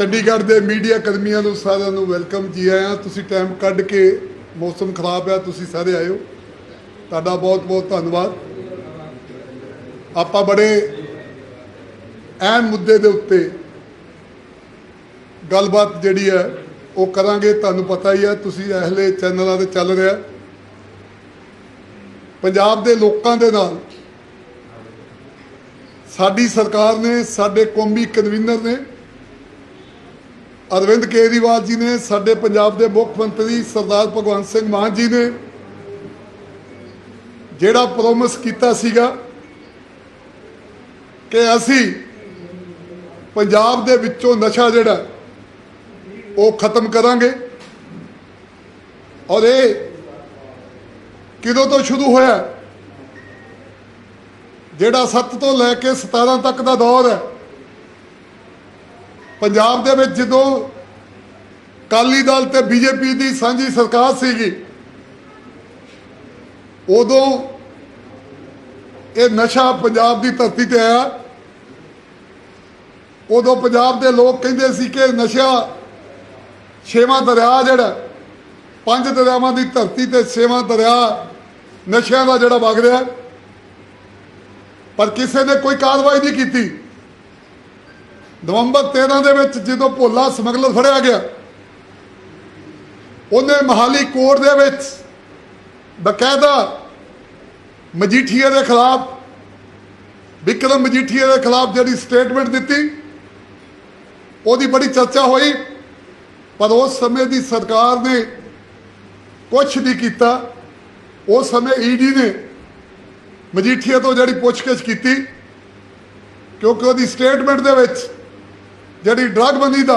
ਚੰਡੀਗੜ੍ਹ ਦੇ ਮੀਡੀਆ ਕਰਮੀਆਂ ਨੂੰ ਸਾਰਿਆਂ ਨੂੰ ਵੈਲਕਮ ਜੀ ਆਇਆਂ। ਤੁਸੀਂ ਟਾਈਮ ਕੱਢ ਕੇ ਮੌਸਮ ਖਰਾਬ ਆ ਤੁਸੀਂ ਸਾਰੇ ਆਇਓ। ਤੁਹਾਡਾ ਬਹੁਤ ਬਹੁਤ ਧੰਨਵਾਦ। ਆਪਾਂ ਬੜੇ ਅਹਿਮ ਮੁੱਦੇ ਦੇ ਉੱਤੇ ਗੱਲਬਾਤ ਜਿਹੜੀ ਹੈ, ਉਹ ਕਰਾਂਗੇ। ਤੁਹਾਨੂੰ ਪਤਾ ਹੀ ਹੈ, ਤੁਸੀਂ ਅਹਲੇ ਚੈਨਲਾਂ ਤੇ ਚੱਲ ਰਿਹਾ। ਪੰਜਾਬ ਦੇ ਲੋਕਾਂ ਦੇ ਨਾਲ ਸਾਡੀ ਸਰਕਾਰ ਨੇ, ਸਾਡੇ ਕੌਮੀ ਕਨਵੀਨਰ ਨੇ ਅਰਵਿੰਦ ਕੇਜਰੀਵਾਲ ਜੀ ਨੇ, ਸਾਡੇ ਪੰਜਾਬ ਦੇ ਮੁੱਖ ਮੰਤਰੀ ਸਰਦਾਰ ਭਗਵੰਤ ਸਿੰਘ ਮਾਨ ਜੀ ਨੇ ਜਿਹੜਾ ਪ੍ਰੋਮਿਸ ਕੀਤਾ ਸੀਗਾ ਕਿ ਅਸੀਂ ਪੰਜਾਬ ਦੇ ਵਿੱਚੋਂ ਨਸ਼ਾ ਜਿਹੜਾ, ਉਹ ਖਤਮ ਕਰਾਂਗੇ। ਔਰ ਇਹ ਕਿਦੋਂ ਤੋਂ ਸ਼ੁਰੂ ਹੋਇਆ? ਜਿਹੜਾ 7 ਤੋਂ ਲੈ ਕੇ 17 ਤੱਕ ਦਾ ਦੌਰ ਹੈ ਪੰਜਾਬ ਦੇ ਵਿੱਚ ਜਦੋਂ ਕਾਲੀ ਦਲ ਤੇ ਬੀਜੇਪੀ ਦੀ ਸਾਂਝੀ ਸਰਕਾਰ ਸੀਗੀ, ਉਦੋਂ ਇਹ ਨਸ਼ਾ ਪੰਜਾਬ ਦੀ ਧਰਤੀ ਤੇ ਆਇਆ। ਉਦੋਂ ਪੰਜਾਬ ਦੇ ਲੋਕ ਕਹਿੰਦੇ ਸੀ ਕਿ ਨਸ਼ਾ ਛੇਵਾਂ ਦਰਿਆ ਜਿਹੜਾ, ਪੰਜ ਦਰਿਆਵਾਂ ਦੀ ਧਰਤੀ ਤੇ ਛੇਵਾਂ ਦਰਿਆ ਨਸ਼ਿਆਂ ਦਾ ਜਿਹੜਾ ਵਗ ਰਿਹਾ। ਪਰ ਕਿਸੇ ਨੇ ਕੋਈ ਕਾਰਵਾਈ ਨਹੀਂ ਕੀਤੀ। ਨਵੰਬਰ 13 ਦੇ ਵਿੱਚ ਜਦੋਂ ਭੋਲਾ ਸਮਗਲਰ ਫੜਿਆ ਗਿਆ, ਉਹਨੇ ਮਹਾਲੀ ਕੋਰਟ ਦੇ ਵਿੱਚ ਬਕਾਇਦਾ ਮਜੀਠੀਆ ਦੇ ਖਿਲਾਫ, ਵਿਕਰਮ ਮਜੀਠੀਆ ਦੇ ਖਿਲਾਫ ਜਿਹੜੀ ਸਟੇਟਮੈਂਟ ਦਿੱਤੀ, ਉਹਦੀ ਬੜੀ ਚਰਚਾ ਹੋਈ, ਪਰ ਉਸ ਸਮੇਂ ਦੀ ਸਰਕਾਰ ਨੇ ਕੁਝ ਨਹੀਂ ਕੀਤਾ। ਉਸ ਸਮੇਂ ਈਡੀ ਨੇ ਮਜੀਠੀਆ ਤੋਂ ਜਿਹੜੀ ਪੁੱਛਗਿੱਛ ਕੀਤੀ, ਕਿਉਂਕਿ ਉਹਦੀ ਸਟੇਟਮੈਂਟ ਦੇ ਵਿੱਚ ਜਿਹੜੀ ਡਰੱਗ ਬੰਦੀ ਦਾ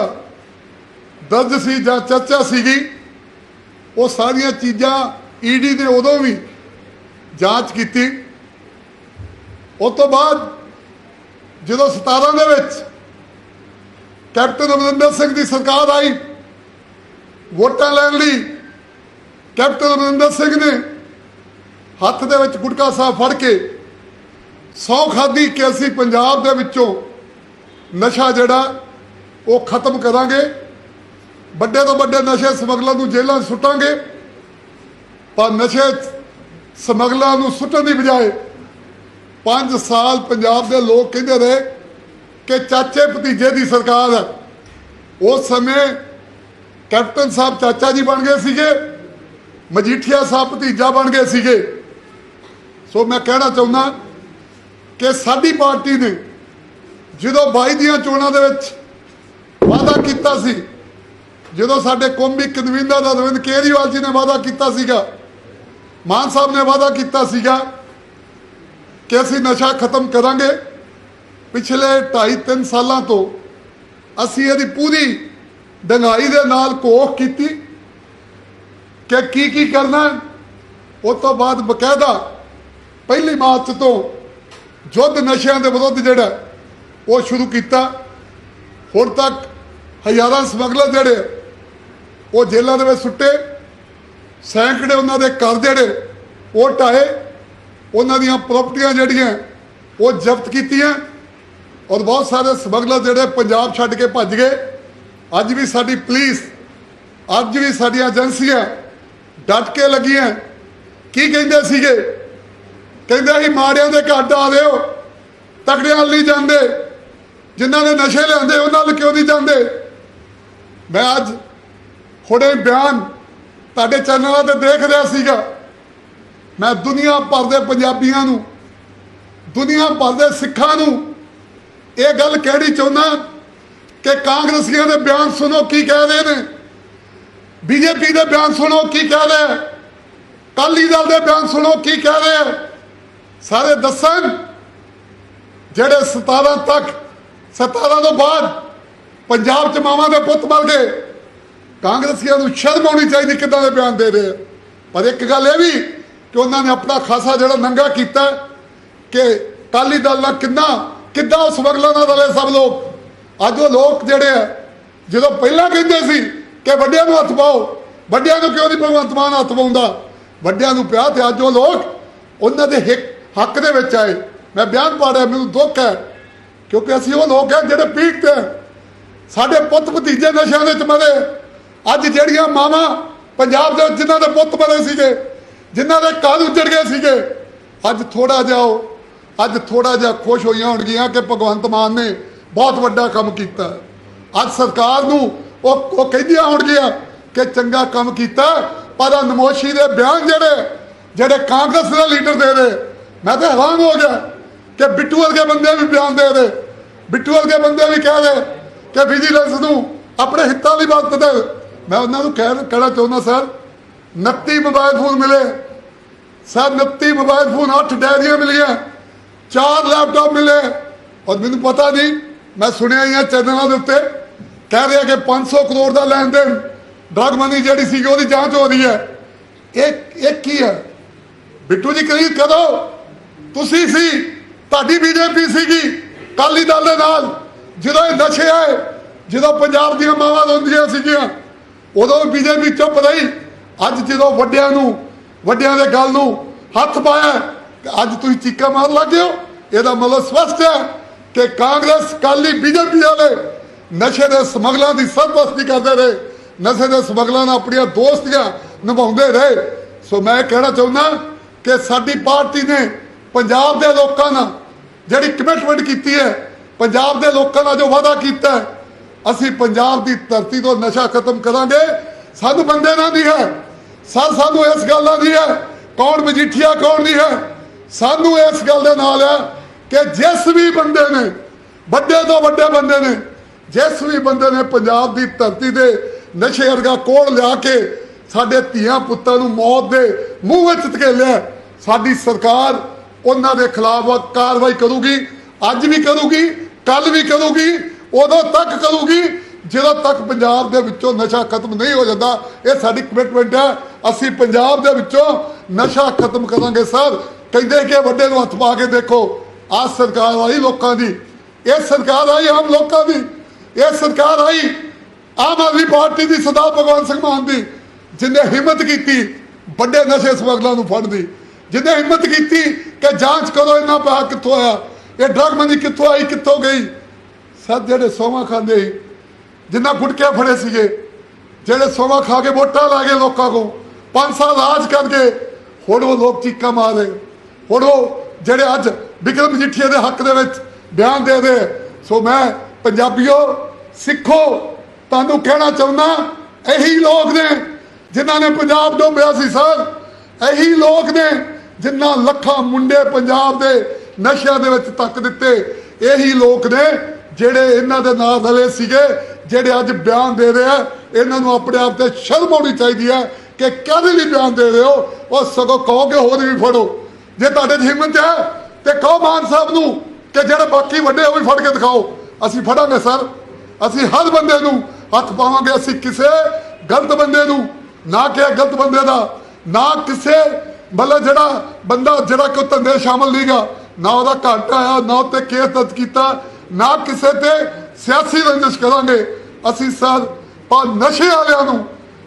ਦਰਜ ਸੀ ਜਾਂ ਚਰਚਾ ਸੀਗੀ, ਉਹ ਸਾਰੀਆਂ ਚੀਜ਼ਾਂ ਈਡੀ ਨੇ ਉਦੋਂ ਵੀ ਜਾਂਚ ਕੀਤੀ। ਉਸ ਤੋਂ ਬਾਅਦ ਜਦੋਂ 17 ਦੇ ਵਿੱਚ ਕੈਪਟਨ ਅਮਰਿੰਦਰ ਸਿੰਘ ਦੀ ਸਰਕਾਰ ਆਈ, ਵੋਟਾਂ ਲੈਣ ਲਈ ਕੈਪਟਨ ਅਮਰਿੰਦਰ ਸਿੰਘ ਨੇ ਹੱਥ ਦੇ ਵਿੱਚ ਗੁਟਕਾ ਸਾਹਿਬ ਫੜ ਕੇ ਸੌ ਖਾਦੀ ਕਿ ਅਸੀਂ ਪੰਜਾਬ ਦੇ ਵਿੱਚੋਂ ਨਸ਼ਾ ਜਿਹੜਾ ਉਹ ਖਤਮ ਕਰਾਂਗੇ। ਵੱਡੇ ਤੋਂ ਵੱਡੇ ਨਸ਼ੇ ਸਮਗਲਰ ਨੂੰ ਜੇਲ੍ਹਾਂ 'ਚ ਸੁੱਟਾਂਗੇ। ਪਰ ਨਸ਼ੇ ਸਮਗਲਰਾਂ ਨੂੰ ਸੁੱਟਣ ਦੀ ਬਜਾਏ 5 ਸਾਲ ਪੰਜਾਬ ਦੇ ਲੋਕ ਕਹਿੰਦੇ ਰਹੇ ਕਿ ਚਾਚੇ ਭਤੀਜੇ ਦੀ ਸਰਕਾਰ ਹੈ। ਉਸ ਸਮੇਂ ਕੈਪਟਨ ਸਾਹਿਬ ਚਾਚਾ ਜੀ ਬਣ ਗਏ ਸੀਗੇ, ਮਜੀਠੀਆ ਸਾਹਿਬ ਭਤੀਜਾ ਬਣ ਗਏ ਸੀਗੇ। ਸੋ ਮੈਂ ਕਹਿਣਾ ਚਾਹੁੰਦਾ ਕਿ ਸਾਡੀ ਪਾਰਟੀ ਨੇ ਜਦੋਂ 22 ਦੀਆਂ ਚੋਣਾਂ ਦੇ ਵਿੱਚ ਵਾਅਦਾ ਕੀਤਾ ਸੀ। ਜਦੋਂ ਸਾਡੇ ਕੌਮੀ ਕਨਵੀਨਰ ਅਰਵਿੰਦ ਕੇਜਰੀਵਾਲ ਜੀ ਨੇ ਵਾਅਦਾ ਕੀਤਾ ਸੀਗਾ, ਮਾਨ ਸਾਹਿਬ ਨੇ ਵਾਅਦਾ ਕੀਤਾ ਸੀਗਾ ਕਿ ਅਸੀਂ ਨਸ਼ਾ ਖਤਮ ਕਰਾਂਗੇ। ਪਿਛਲੇ 2.5 3 ਸਾਲਾਂ ਤੋਂ ਅਸੀਂ ਇਹਦੀ ਪੂਰੀ ਡੰਗਾਈ ਦੇ ਨਾਲ ਕੋਖ ਕੀਤੀ ਕਿ ਕੀ ਕੀ ਕਰਨਾ ਉਹ ਤੋਂ ਬਾਅਦ ਬਕਾਇਦਾ ਪਹਿਲੀ ਮਾਰਚ ਤੋਂ ਯੁੱਧ ਨਸ਼ਿਆਂ ਦੇ ਵਿਰੁੱਧ ਜਿਹੜਾ ਉਹ ਸ਼ੁਰੂ ਕੀਤਾ। ਹੁਣ ਤੱਕ ਹਜ਼ਾਰਾਂ ਸਮਗਲਰ ਜਿਹੜੇ ਉਹ ਜੇਲ੍ਹਾਂ ਦੇ ਵਿੱਚ ਸੁੱਟੇ ਸੈਂਕੜੇ ਉਹਨਾਂ ਦੇ ਘਰ ਜਿਹੜੇ ਉਹ ਢਾਏ ਉਹਨਾਂ ਦੀਆਂ ਪ੍ਰਾਪਰਟੀਆਂ ਜਿਹੜੀਆਂ ਉਹ ਜ਼ਬਤ ਕੀਤੀਆਂ ਔਰ ਬਹੁਤ ਸਾਰੇ ਸਮਗਲਰ ਜਿਹੜੇ ਪੰਜਾਬ ਛੱਡ ਕੇ ਭੱਜ ਗਏ। ਅੱਜ ਵੀ ਸਾਡੀ ਪੁਲਿਸ, ਅੱਜ ਵੀ ਸਾਡੀਆਂ ਏਜੰਸੀਆਂ ਡਟ ਕੇ ਲੱਗੀਆਂ। ਕੀ ਕਹਿੰਦੇ ਸੀਗੇ? ਕਹਿੰਦੇ ਅਸੀਂ ਮਾੜਿਆਂ ਦੇ ਘਰ ਡਾ ਦਿਓ, ਤਕੜਿਆਂ ਵੱਲ ਨਹੀਂ ਜਾਂਦੇ। ਜਿਨ੍ਹਾਂ ਨੇ ਨਸ਼ੇ ਲਿਆਂਦੇ ਉਹਨਾਂ ਵੱਲ ਕਿਉਂ ਨਹੀਂ ਜਾਂਦੇ? ਮੈਂ ਅੱਜ ਹੁਣੇ ਬਿਆਨ ਤੁਹਾਡੇ ਚੈਨਲਾਂ ਤੇ ਦੇਖ ਰਿਹਾ ਸੀਗਾ। ਮੈਂ ਦੁਨੀਆ ਭਰ ਦੇ ਪੰਜਾਬੀਆਂ ਨੂੰ, ਦੁਨੀਆ ਭਰ ਦੇ ਸਿੱਖਾਂ ਨੂੰ ਇਹ ਗੱਲ ਕਹਿਣੀ ਚਾਹੁੰਦਾ ਕਿ ਕਾਂਗਰਸੀਆਂ ਦੇ ਬਿਆਨ ਸੁਣੋ ਕੀ ਕਹਿ ਰਹੇ ਨੇ। ਬੀਜੇਪੀ ਦੇ ਬਿਆਨ ਸੁਣੋ ਕੀ ਕਹਿ ਰਹੇ ਕਾਲੀ ਦਲ ਦੇ ਬਿਆਨ ਸੁਣੋ ਕੀ ਕਹਿ ਰਹੇ ਸਾਰੇ ਦੱਸਣ ਜਿਹੜੇ 17 ਤੱਕ 17 ਤੋਂ ਬਾਅਦ ਪੰਜਾਬ ਚ ਮਾਵਾਂ ਦੇ ਪੁੱਤ ਮਰ ਗਏ ਕਾਂਗਰਸੀਆਂ ਨੂੰ ਸ਼ਰਮ ਆਉਣੀ ਚਾਹੀਦੀ ਕਿੱਦਾਂ ਦੇ ਬਿਆਨ ਦੇ ਰਹੇ ਆ। ਪਰ ਇੱਕ ਗੱਲ ਇਹ ਵੀ ਕਿ ਉਹਨਾਂ ਨੇ ਆਪਣਾ ਖਾਸਾ ਜਿਹੜਾ ਨੰਗਾ ਕੀਤਾ ਕਿ ਕਾਲੀ ਦਲ ਨਾਲ ਕਿੰਨਾ ਕਿੱਦਾਂ ਉਸ ਸਮਗਲਰਾਂ ਨਾਲ ਰਲੇ ਸਭ ਲੋਕ। ਅੱਜ ਉਹ ਲੋਕ ਜਿਹੜੇ ਆ, ਜਦੋਂ ਪਹਿਲਾਂ ਕਹਿੰਦੇ ਸੀ ਕਿ ਵੱਡਿਆਂ ਨੂੰ ਹੱਥ ਪਾਓ, ਵੱਡਿਆਂ ਨੂੰ ਕਿਉਂ ਨਹੀਂ ਭਗਵੰਤ ਮਾਨ ਹੱਥ ਪਾਉਂਦਾ? ਵੱਡਿਆਂ ਨੂੰ ਪਿਆ ਤੇ ਅੱਜ ਉਹ ਲੋਕ ਉਹਨਾਂ ਦੇ ਹੱਕ ਦੇ ਵਿੱਚ ਆਏ। ਮੈਂ ਬਿਆਨ ਪੜ੍ਹ ਰਿਹਾ, ਮੈਨੂੰ ਦੁੱਖ ਹੈ, ਕਿਉਂਕਿ ਅਸੀਂ ਉਹ ਲੋਕ ਹਾਂ ਜਿਹੜੇ ਪੀੜਤ ਹੈ ਸਾਡੇ ਪੁੱਤ ਭਤੀਜੇ ਨਸ਼ਿਆਂ ਵਿੱਚ ਮਰੇ। ਅੱਜ ਜਿਹੜੀਆਂ ਮਾਵਾਂ ਪੰਜਾਬ ਦੇ ਵਿੱਚ ਜਿਨ੍ਹਾਂ ਦੇ ਪੁੱਤ ਮਰੇ ਸੀਗੇ, ਜਿਨ੍ਹਾਂ ਦੇ ਘਰ ਉੱਜੜ ਗਏ ਸੀਗੇ, ਅੱਜ ਥੋੜਾ ਜਿਹਾ ਉਹ, ਅੱਜ ਥੋੜਾ ਜਿਹਾ ਖੁਸ਼ ਹੋਈਆਂ ਹੋਣਗੀਆਂ ਕਿ ਭਗਵੰਤ ਮਾਨ ਨੇ ਬਹੁਤ ਵੱਡਾ ਕੰਮ ਕੀਤਾ। ਅੱਜ ਸਰਕਾਰ ਨੂੰ ਉਹ ਉਹ ਕਹਿੰਦੀਆਂ ਹੋਣਗੀਆਂ ਕਿ ਚੰਗਾ ਕੰਮ ਕੀਤਾ, ਪਰ ਨਮੋਸ਼ੀ ਦੇ ਬਿਆਨ ਜਿਹੜੇ ਜਿਹੜੇ ਕਾਂਗਰਸ ਦੇ ਲੀਡਰ ਦੇ ਰਹੇ ਮੈਂ ਤਾਂ ਹੈਰਾਨ ਹੋ ਗਿਆ ਕਿ ਬਿੱਟੂ ਵਰਗੇ ਬੰਦੇ ਵੀ ਬਿਆਨ ਦੇ ਰਹੇ। ਬਿੱਟੂ ਵਰਗੇ ਬੰਦੇ ਵੀ ਕਹਿ ਰਹੇ ਕਿ ਵਿਜੀਲੈਂਸ ਨੂੰ ਆਪਣੇ ਹਿੱਤਾਂ ਲਈ ਵਰਤਦੇ ਮੈਂ ਉਹਨਾਂ ਨੂੰ ਕਹਿ ਕਹਿਣਾ ਚਾਹੁੰਦਾ, ਸਰ 29 ਮੋਬਾਈਲ ਫੋਨ ਮਿਲੇ। ਸਰ 29 ਮੋਬਾਈਲ ਫੋਨ 8 ਡੈਰੀਆਂ ਮਿਲੀਆਂ। ਚਾਰ ਲੈਪਟਾਪ ਮਿਲੇ। ਔਰ ਮੈਨੂੰ ਪਤਾ ਨਹੀਂ, ਮੈਂ ਸੁਣਿਆ ਹੀ ਆ ਚੈਨਲਾਂ ਦੇ ਉੱਤੇ, ਕਹਿ ਰਿਹਾ ਕਿ 500 ਕਰੋੜ ਦਾ ਲੈਣ ਦੇਣ, ਡਰਗ ਮਨੀ ਜਿਹੜੀ ਸੀ ਉਹਦੀ ਜਾਂਚ ਹੋ ਰਹੀ ਹੈ। ਇਹ ਇਹ ਕੀ ਹੈ? ਬਿੱਟੂ ਜੀ ਕਰੀ ਕਦੋਂ? ਤੁਸੀਂ ਸੀ, ਤੁਹਾਡੀ ਬੀਜੇਪੀ ਸੀਗੀ ਕਾਲੀ ਦਲ ਦੇ ਨਾਲ। ਜਦੋਂ ਇਹ ਨਸ਼ੇ ਆਏ ਜਦੋਂ ਪੰਜਾਬ ਦੀਆਂ ਮਾਵਾਂ ਰੋਂਦੀਆਂ ਸੀਗੀਆਂ, ਉਦੋਂ ਬੀਜੇਪੀ ਚੁੱਪ ਰਹੀ। ਅੱਜ ਜਦੋਂ ਵੱਡਿਆਂ ਨੂੰ, ਵੱਡਿਆਂ ਦੇ ਗੱਲ ਨੂੰ ਹੱਥ ਪਾਇਆ, ਅੱਜ ਤੁਸੀਂ ਚੀਕਾ ਮਾਰਨ ਲੱਗੇ ਹੋ। ਇਹਦਾ ਮਤਲਬ ਸਪਸ਼ਟ ਹੈ ਕਿ ਕਾਂਗਰਸ ਕਾਲੀ ਬੀਜੇਪੀ ਵਾਲੇ ਨਸ਼ੇ ਦੇ ਸਮਗਲਾਂ ਦੀ ਸਰਪ੍ਰਸਤੀ ਕਰਦੇ ਰਹੇ, ਨਸ਼ੇ ਦੇ ਸਮਗਲਾਂ ਨਾਲ ਆਪਣੀਆਂ ਦੋਸਤੀਆਂ ਨਿਭਾਉਂਦੇ ਰਹੇ। ਸੋ ਮੈਂ ਕਹਿਣਾ ਚਾਹੁੰਦਾ ਕਿ ਸਾਡੀ ਪਾਰਟੀ ਨੇ ਪੰਜਾਬ ਦੇ ਲੋਕਾਂ ਨਾਲ ਜਿਹੜੀ ਕਮਿਟਮੈਂਟ ਕੀਤੀ ਹੈ ਪੰਜਾਬ ਦੇ ਲੋਕਾਂ ਨਾਲ ਜੋ ਵਾਅਦਾ ਕੀਤਾ ਅਸੀਂ ਪੰਜਾਬ ਦੀ ਧਰਤੀ ਤੋਂ ਨਸ਼ਾ ਖਤਮ ਕਰਾਂਗੇ। ਸਾਨੂੰ ਬੰਦੇ ਨਾਲ ਨਹੀਂ ਹੈ। ਸਰ, ਸਾਨੂੰ ਇਸ ਗੱਲ ਦਾ ਨਹੀਂ ਹੈ। ਕੌਣ ਮਜੀਠੀਆ, ਕੌਣ ਨਹੀਂ ਹੈ। ਸਾਨੂੰ ਇਸ ਗੱਲ ਦੇ ਨਾਲ ਹੈ ਕਿ ਜਿਸ ਵੀ ਬੰਦੇ ਨੇ, ਵੱਡੇ ਤੋਂ ਵੱਡੇ ਬੰਦੇ ਨੇ, ਜਿਸ ਵੀ ਬੰਦੇ ਨੇ ਪੰਜਾਬ ਦੀ ਧਰਤੀ ਦੇ ਨਸ਼ੇ ਵਰਗਾ ਕੋੜ ਲਿਆ ਕੇ ਸਾਡੇ ਧੀਆਂ ਪੁੱਤਾਂ ਨੂੰ ਮੌਤ ਦੇ ਮੂੰਹ ਵਿੱਚ ਧਕੇਲਿਆ ਸਾਡੀ ਸਰਕਾਰ ਉਹਨਾਂ ਦੇ ਖਿਲਾਫ ਕਾਰਵਾਈ ਕਰੂਗੀ, ਅੱਜ ਵੀ ਕਰੂਗੀ ਕੱਲ ਵੀ ਕਰੂਗੀ, ਉਦੋਂ ਤੱਕ ਕਰੂਗੀ ਜਦੋਂ ਤੱਕ ਪੰਜਾਬ ਦੇ ਵਿੱਚੋਂ ਨਸ਼ਾ ਖਤਮ ਨਹੀਂ ਹੋ ਜਾਂਦਾ, ਇਹ ਸਾਡੀ ਕਮਿਟਮੈਂਟ ਹੈ। ਅਸੀਂ ਪੰਜਾਬ ਦੇ ਵਿੱਚੋਂ ਨਸ਼ਾ ਖਤਮ ਕਰਾਂਗੇ ਸਰ। ਕਹਿੰਦੇ ਕਿ ਵੱਡੇ ਨੂੰ ਹੱਥ ਪਾ ਕੇ ਦੇਖੋ, ਆਹ ਸਰਕਾਰ ਆਈ ਲੋਕਾਂ ਦੀ, ਇਹ ਸਰਕਾਰ ਆਈ ਆਮ ਲੋਕਾਂ ਦੀ, ਇਹ ਸਰਕਾਰ ਆਈ ਆਮ ਆਦਮੀ ਪਾਰਟੀ ਦੀ, ਸਰਦਾਰ ਭਗਵੰਤ ਸਿੰਘ ਮਾਨ ਦੀ, ਜਿਨੇ ਹਿੰਮਤ ਕੀਤੀ ਵੱਡੇ ਨਸ਼ੇ ਸਮਗਲਰਾਂ ਨੂੰ ਫੜਨ ਦੀ, ਜਿਨੇ ਹਿੰਮਤ ਕੀਤੀ ਕਿ ਜਾਂਚ ਕਰੋ ਇਹਨਾਂ ਪੈਸਾ ਕਿੱਥੋਂ ਆਇਆ। ਇਹ ਡਰਗ ਮਨੀ ਕਿੱਥੋਂ ਆਈ, ਕਿੱਥੋਂ ਗਈ? ਸਭ ਜਿਹੜੇ ਸੋਮਾ ਖਾਂਦੇ ਜਿੰਨਾ ਗੁਟਕੇ ਫੜੇ ਸੀਗੇ, ਜਿਹੜੇ ਸੋਮਾ ਖਾ ਕੇ ਵੋਟਾਂ ਲਾ ਗਏ ਲੋਕਾਂ ਕੋ ਪੰਜ ਸਾਲ ਰਾਜ ਕਰਕੇ, ਹੁਣ ਉਹ ਲੋਕ ਚੀਕਾਂ ਮਾਰ ਹੁਣ ਉਹ ਜਿਹੜੇ ਅੱਜ ਵਿਕਰਮ ਮਜੀਠੀਆ ਦੇ ਹੱਕ ਦੇ ਵਿੱਚ ਬਿਆਨ ਦੇ ਰਹੇ। ਸੋ ਮੈਂ ਪੰਜਾਬੀਓ, ਸਿੱਖੋ, ਤੁਹਾਨੂੰ ਕਹਿਣਾ ਚਾਹੁੰਦਾ, ਇਹੀ ਲੋਕ ਨੇ ਜਿਨ੍ਹਾਂ ਨੇ ਪੰਜਾਬ ਡੋਬਿਆ ਸੀ, ਸਰ। ਇਹੀ ਲੋਕ ਨੇ ਜਿਨ੍ਹਾਂ ਲੱਖਾਂ ਮੁੰਡੇ ਪੰਜਾਬ ਦੇ ਨਸ਼ਿਆਂ ਦੇ ਵਿੱਚ ਤੱਕ ਦਿੱਤੇ। ਇਹੀ ਲੋਕ ਨੇ ਜਿਹੜੇ ਇਹਨਾਂ ਦੇ ਨਾਲ ਰਲੇ ਸੀਗੇ, ਜਿਹੜੇ ਅੱਜ ਬਿਆਨ ਦੇ ਰਹੇ ਆ। ਇਹਨਾਂ ਨੂੰ ਆਪਣੇ ਆਪ ਤੇ ਸ਼ਰਮ ਆਉਣੀ ਚਾਹੀਦੀ ਹੈ ਕਿ ਕਾਹਦੇ ਲਈ ਬਿਆਨ ਦੇ ਰਹੇ ਹੋ? ਉਹ ਸਗੋਂ ਕਹੋਗੇ ਹੋਰ ਵੀ ਫੜੋ। ਜੇ ਤੁਹਾਡੇ 'ਚ ਹਿੰਮਤ ਹੈ, ਤੇ ਕਹੋ ਮਾਨ ਸਾਹਿਬ ਨੂੰ ਕਿ ਜਿਹੜੇ ਬਾਕੀ ਵੱਡੇ ਉਹ ਵੀ ਫੜ ਕੇ ਦਿਖਾਓ। ਅਸੀਂ ਫੜਾਂਗੇ, ਸਰ। ਅਸੀਂ ਹਰ ਬੰਦੇ ਨੂੰ ਹੱਥ ਪਾਵਾਂਗੇ। ਅਸੀਂ ਕਿਸੇ ਗਲਤ ਬੰਦੇ ਨੂੰ, ਨਾ ਕਿ ਗਲਤ ਬੰਦੇ ਦਾ, ਨਾ ਕਿਸੇ ਮਤਲਬ ਜਿਹੜਾ ਬੰਦਾ ਜਿਹੜਾ ਕੋਈ ਧੰਦੇ ਸ਼ਾਮਲ ਨਹੀਂਗਾ ਨਾ ਉਹਦਾ ਘਾਟਾ ਆਇਆ ਨਾ ਉੱਤੇ ਕੇਸ ਦਰਜ ਕੀਤਾ, ਨਾ ਕਿਸੇ ਤੇ ਸਿਆਸੀ ਰੰਜਿਸ਼ ਕਰਾਂਗੇ। ਅਸੀਂ ਸਰ, ਪਰ ਨਸ਼ੇ ਵਾਲਿਆਂ ਨੂੰ,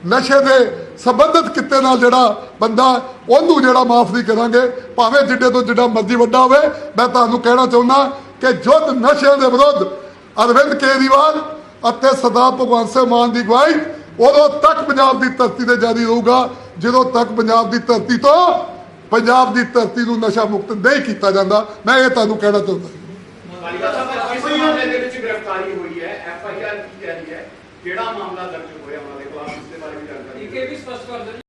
ਨਸ਼ੇ ਦੇ ਸੰਬੰਧਿਤ ਕਿੱਤੇ ਨਾਲ ਜਿਹੜਾ ਬੰਦਾ, ਉਹਨੂੰ ਜਿਹੜਾ ਮਾਫ ਨਹੀਂ ਕਰਾਂਗੇ, ਭਾਵੇਂ ਜਿੱਡੇ ਤੋਂ ਜਿੱਡਾ ਮਰਜ਼ੀ ਵੱਡਾ ਹੋਵੇ, ਮੈਂ ਤੁਹਾਨੂੰ ਕਹਿਣਾ ਚਾਹੁੰਦਾ ਕਿ ਜੁੱਧ ਨਸ਼ਿਆਂ ਦੇ ਵਿਰੁੱਧ ਅਰਵਿੰਦ ਕੇਜਰੀਵਾਲ ਅਤੇ ਸਰਦਾਰ ਭਗਵੰਤ ਸਿੰਘ ਮਾਨ ਦੀ ਅਗਵਾਈ ਉਦੋਂ ਤੱਕ ਪੰਜਾਬ ਦੀ ਧਰਤੀ ਤੇ ਜਾਰੀ ਰਹੂਗਾ, ਜਦੋਂ ਤੱਕ ਪੰਜਾਬ ਦੀ ਧਰਤੀ ਤੋਂ ਪੰਜਾਬ ਦੀ ਧਰਤੀ ਨੂੰ ਨਸ਼ਾ ਮੁਕਤ ਨਹੀਂ ਕੀਤਾ ਜਾਂਦਾ, ਮੈਂ ਇਹ ਤੁਹਾਨੂੰ ਕਹਿਣਾ ਚਾਹੁੰਦਾ। ਮਾਲੀਆ ਸਾਹਿਬ ਇਸ ਮਾਮਲੇ ਦੇ ਵਿੱਚ ਗ੍ਰਿਫਤਾਰੀ ਹੋਈ।